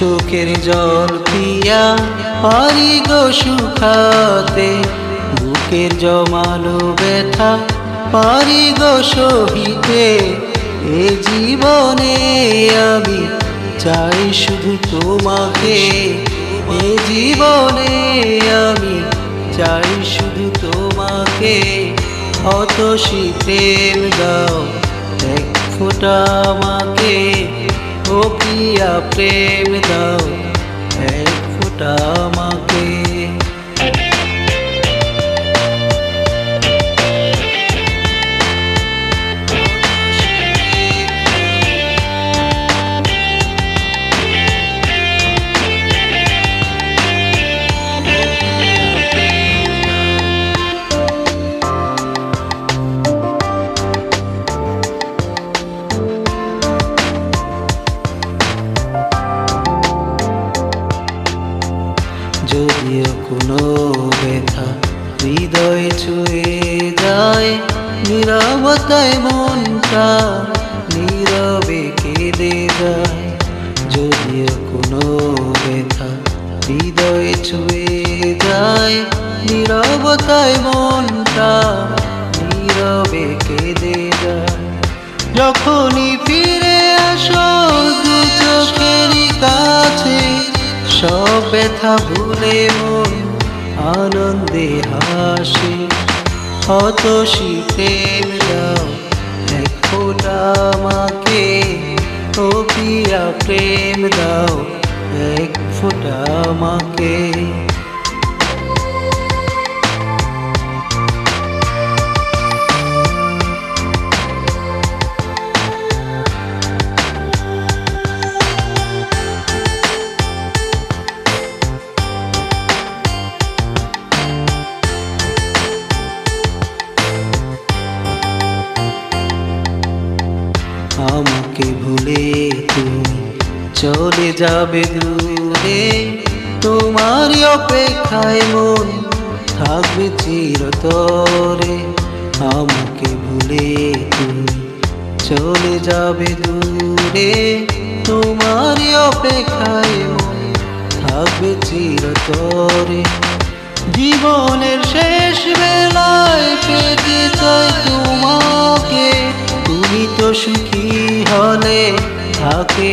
চোখের জল পিয়া পারি গো শুকাতে বুকের জমালো ব্যথা পারি গো সহিতে। এ জীবনে আমি চাই শুধু তোমাকে, এ জীবনে আমি চাই শুধু তোমাকে। অত প্রেম দাও এক ফোঁটা আমাকে। ও প্রিয়া প্রেম দাও এক ফোটা আমাকে যদিও কোনো ব্যথা। হৃদয় ছুঁয়ে যায়, নীরবতায় মনটা নীরবে কেঁদে যায়। যদিও কোনো ব্যথা, হৃদয় ছুঁয়ে যায়, নীরবতায় মনটা নীরবে কেঁদে যায়। যখনই ফিরে সব ব্যথা ভুলে মন আনন্দে হাসি। হত শীতে ফোঁটা আমাকে, ও প্রিয়া প্রেম দাও, এক ফোঁটা আমাকে। আমাকে ভুলে তুমি চলে যাবে দূরে। তোমার অপেক্ষায় মন থাকবে চিরতরে। আমাকে ভুলে তুমি চলে যাবে দূরে। তোমার অপেক্ষায় মন থাকবে চিরতরে। জীবনের শেষ বেলায় পেতে চাই তোমাকে। তুমি তো সুখী। হলে থাকে